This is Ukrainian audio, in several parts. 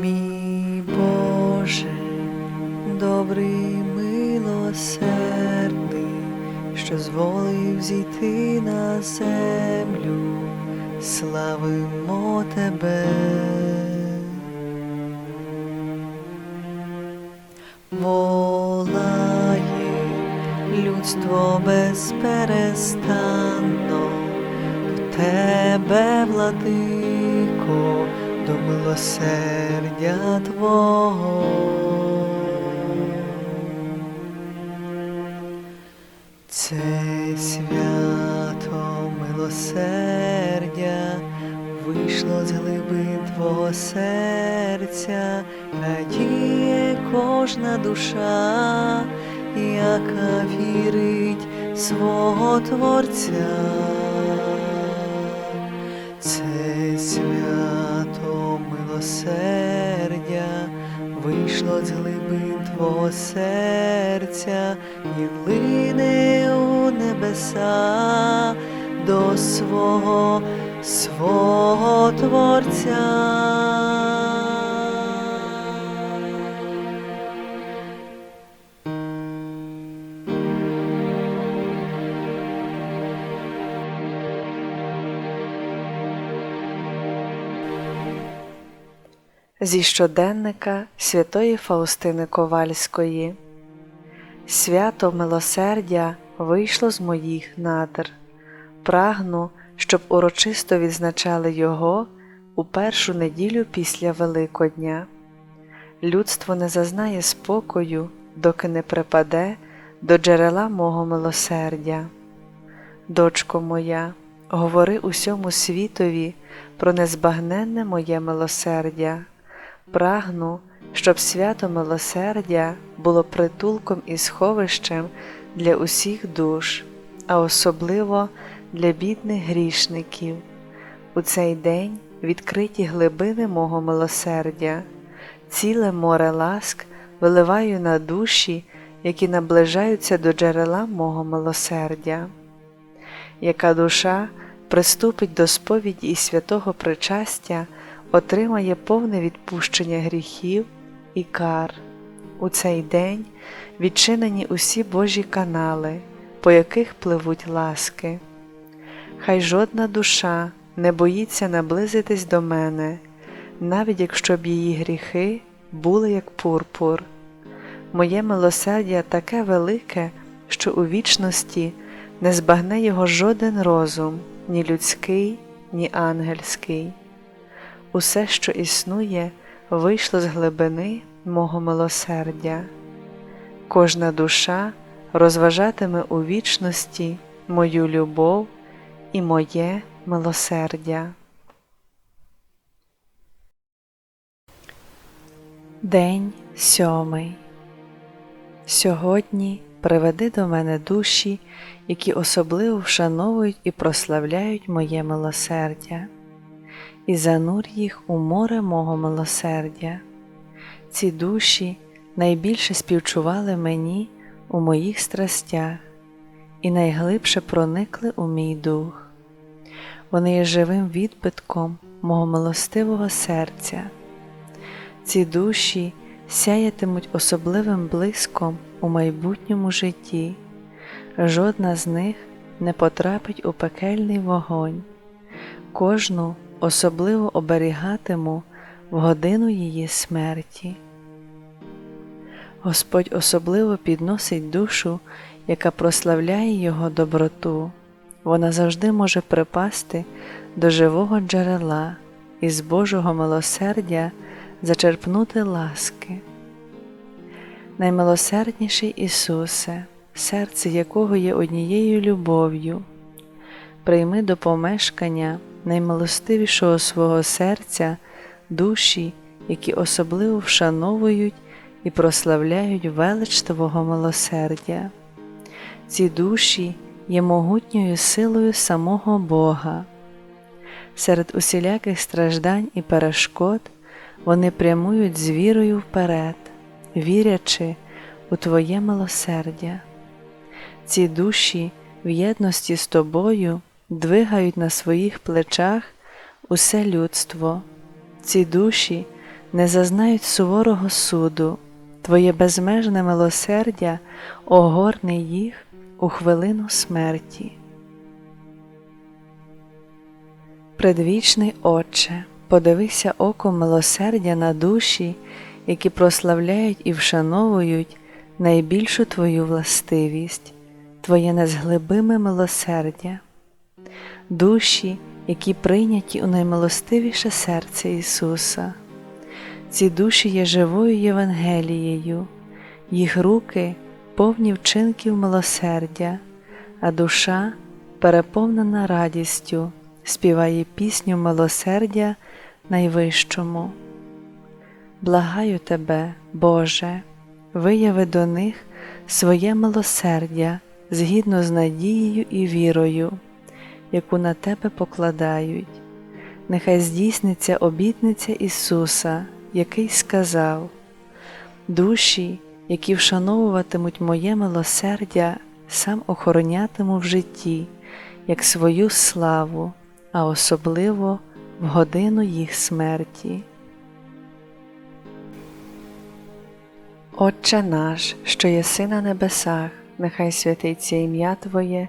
Мій Боже, добрий милосердний, що зволив зійти на землю, славимо Тебе. Волає людство безперестанно до Тебе, владико, до милосердя Твого. Це свято милосердя вийшло з глибин Твого серця, радіє кожна душа, яка вірить свого Творця. Це свято милосердя вийшло з глибин Твого серця і лине у небеса до свого, свого Творця. Зі щоденника святої Фаустини Ковальської Свято милосердя вийшло з моїх надр. Прагну, щоб урочисто відзначали його у першу неділю після Великодня. Людство не зазнає спокою, доки не припаде до джерела мого милосердя. Дочко моя, говори усьому світові про незбагненне моє милосердя. Прагну, щоб свято милосердя було притулком і сховищем для усіх душ, а особливо для бідних грішників. У цей день відкриті глибини мого милосердя, ціле море ласк виливаю на душі, які наближаються до джерела мого милосердя. Яка душа приступить до сповіді і святого причастя, отримає повне відпущення гріхів і кар. У цей день відчинені усі Божі канали, по яких пливуть ласки. Хай жодна душа не боїться наблизитись до мене, навіть якщо б її гріхи були як пурпур. Моє милосердя таке велике, що у вічності не збагне його жоден розум, ні людський, ні ангельський. Усе, що існує, вийшло з глибини мого милосердя. Кожна душа розважатиме у вічності мою любов і моє милосердя. День сьомий. Сьогодні приведи до мене душі, які особливо вшановують і прославляють моє милосердя, і занур їх у море мого милосердя. Ці душі найбільше співчували мені у моїх страстях і найглибше проникли у мій дух. Вони є живим відбитком мого милостивого серця. Ці душі сяятимуть особливим блиском у майбутньому житті, жодна з них не потрапить у пекельний вогонь, кожну особливо оберігатиму в годину її смерті. Господь особливо підносить душу, яка прославляє Його доброту, вона завжди може припасти до живого джерела і з Божого милосердя зачерпнути ласки. Наймилосердніший Ісусе, серце якого є однією любов'ю, прийми до помешкання наймилостивішого свого серця душі, які особливо вшановують і прославляють велич Твого милосердя. Ці душі є могутньою силою самого Бога. Серед усіляких страждань і перешкод вони прямують з вірою вперед, вірячи у Твоє милосердя. Ці душі в єдності з тобою двигають на своїх плечах усе людство. Ці душі не зазнають суворого суду, Твоє безмежне милосердя огорне їх у хвилину смерті. Предвічний Отче, подивися оком милосердя на душі, які прославляють і вшановують найбільшу Твою властивість, Твоє незглибиме милосердя, душі, які прийняті у наймилостивіше серце Ісуса. Ці душі є живою Євангелією, їх руки повні вчинків милосердя, а душа, переповнена радістю, співає пісню милосердя найвищому. Благаю тебе, Боже, вияви до них своє милосердя згідно з надією і вірою, яку на тебе покладають. Нехай здійсниться обітниця Ісуса, який сказав: Душі, які вшановуватимуть моє милосердя, сам охоронятиму в житті, як свою славу, а особливо в годину їх смерті. Отче наш, що єси на небесах, нехай святиться ім'я Твоє,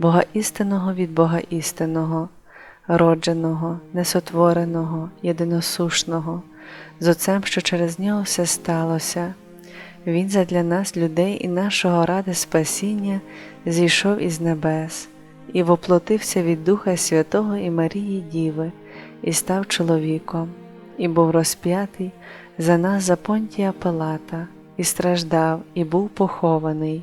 Бога істинного від Бога істинного, родженого, несотвореного, єдиносушного, з Отцем, що через нього все сталося. Він задля нас, людей і нашого ради спасіння, зійшов із небес і воплотився від Духа Святого і Марії Діви, і став чоловіком, і був розп'ятий за нас за понтія Пилата, і страждав, і був похований,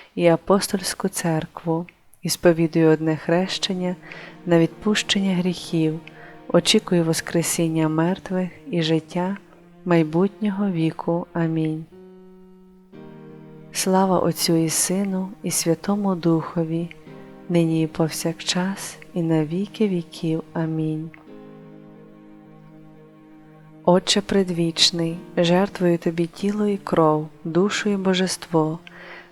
і апостольську церкву, і сповідую одне хрещення на відпущення гріхів, очікую Воскресіння мертвих і життя майбутнього віку. Амінь. Слава Отцю і Сину, і Святому Духові, нині і повсякчас, і на віки віків. Амінь. Отче предвічний, жертвую Тобі тіло і кров, душу і божество,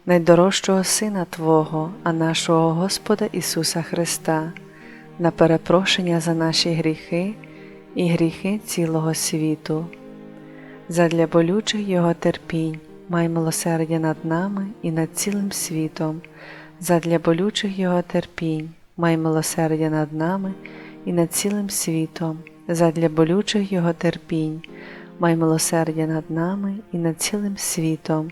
найдорожчого Сина Твого, а нашого Господа Ісуса Христа, на перепрошення за наші гріхи і гріхи цілого світу, задля болючих Його терпінь май милосердя над нами і над цілим світом, задля болючих Його терпінь, май милосердя над нами і над цілим світом, задля болючих Його терпінь, май милосердя над нами і над цілим світом,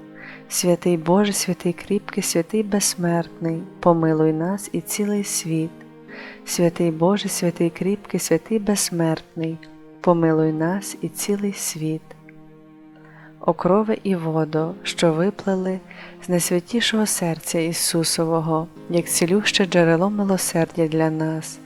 Святий Боже, святий кріпкий, святий безсмертний, помилуй нас і цілий світ. Святий Боже, святий кріпкий, святий безсмертний, помилуй нас і цілий світ. Окрови і водо, що виплели з найсвятішого серця Ісусового, як цілюще джерело милосердя для нас.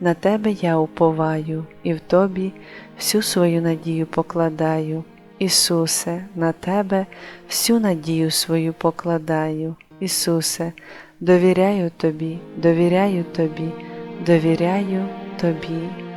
На Тебе я уповаю, і в Тобі всю свою надію покладаю. Ісусе, на Тебе всю надію свою покладаю. Ісусе, довіряю Тобі, довіряю Тобі, довіряю Тобі.